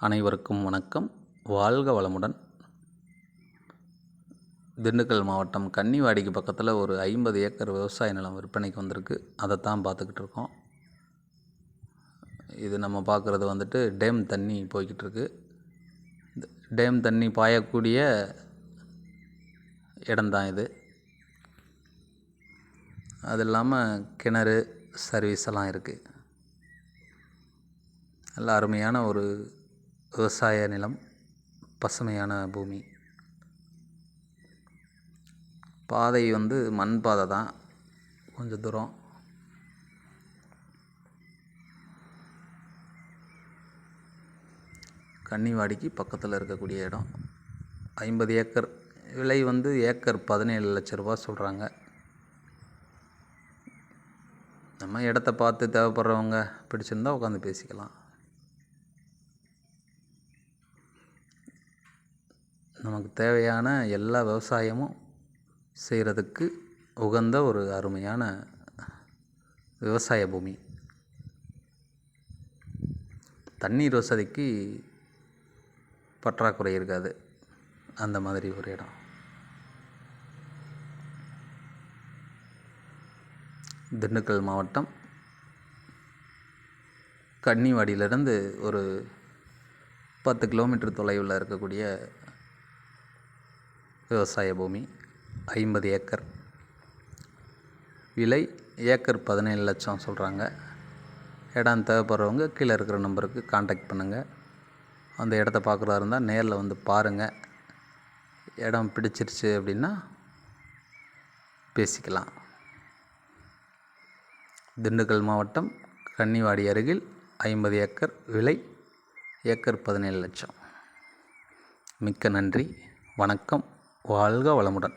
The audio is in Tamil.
அனைவருக்கும் வணக்கம். வாழ்க வளமுடன். திண்டுக்கல் மாவட்டம் கன்னிவாடிக்கு பக்கத்தில் ஒரு ஐம்பது ஏக்கர் விவசாய நிலம் விற்பனைக்கு வந்திருக்கு. அதைத்தான் பார்த்துக்கிட்டு இருக்கோம். இது நம்ம பார்க்குறது வந்துட்டு டேம் தண்ணி போய்கிட்டு இருக்கு. டேம் தண்ணி பாயக்கூடிய இடம்தான் இது. அது இல்லாமல் கிணறு சர்வீஸ் எல்லாம் இருக்குது நல்ல அருமையான ஒரு விவசாய நிலம் பசுமையான பூமி. பாதை வந்து மண் பாதை தான். கொஞ்சம் தூரம். கன்னிவாடிக்கு பக்கத்தில் இருக்கக்கூடிய இடம். ஐம்பது ஏக்கர். விலை வந்து ஏக்கர் பதினேழு லட்ச ரூபா சொல்கிறாங்க நம்ம இடத்த பார்த்து தேவைப்படுறவங்க பிடிச்சிருந்தா உட்காந்து பேசிக்கலாம். நமக்கு தேவையான எல்லா விவசாயமும் செய்கிறதுக்கு உகந்த ஒரு அருமையான விவசாய பூமி. தண்ணீர் வசதிக்கு பற்றாக்குறை இருக்காது. அந்த மாதிரி ஒரு இடம். திண்டுக்கல் மாவட்டம் கன்னிவாடியிலிருந்து ஒரு பத்து கிலோமீட்டர் தொலைவில் இருக்கக்கூடிய விவசாய பூமி ஐம்பது ஏக்கர். விலை ஏக்கர் பதினேழு லட்சம் சொல்கிறாங்க இடம் தேவைப்படுறவங்க கீழே இருக்கிற நம்பருக்கு காண்டாக்ட் பண்ணுங்கள் அந்த இடத்த பார்க்குறதா இருந்தால் நேரில் வந்து பாருங்கள் இடம் பிடிச்சிருச்சு அப்படின்னா பேசிக்கலாம். திண்டுக்கல் மாவட்டம் கன்னிவாடி அருகில் ஐம்பது ஏக்கர் விலை ஏக்கர் பதினேழு லட்சம். மிக்க நன்றி. வணக்கம். வாழ்க வளமுடன்.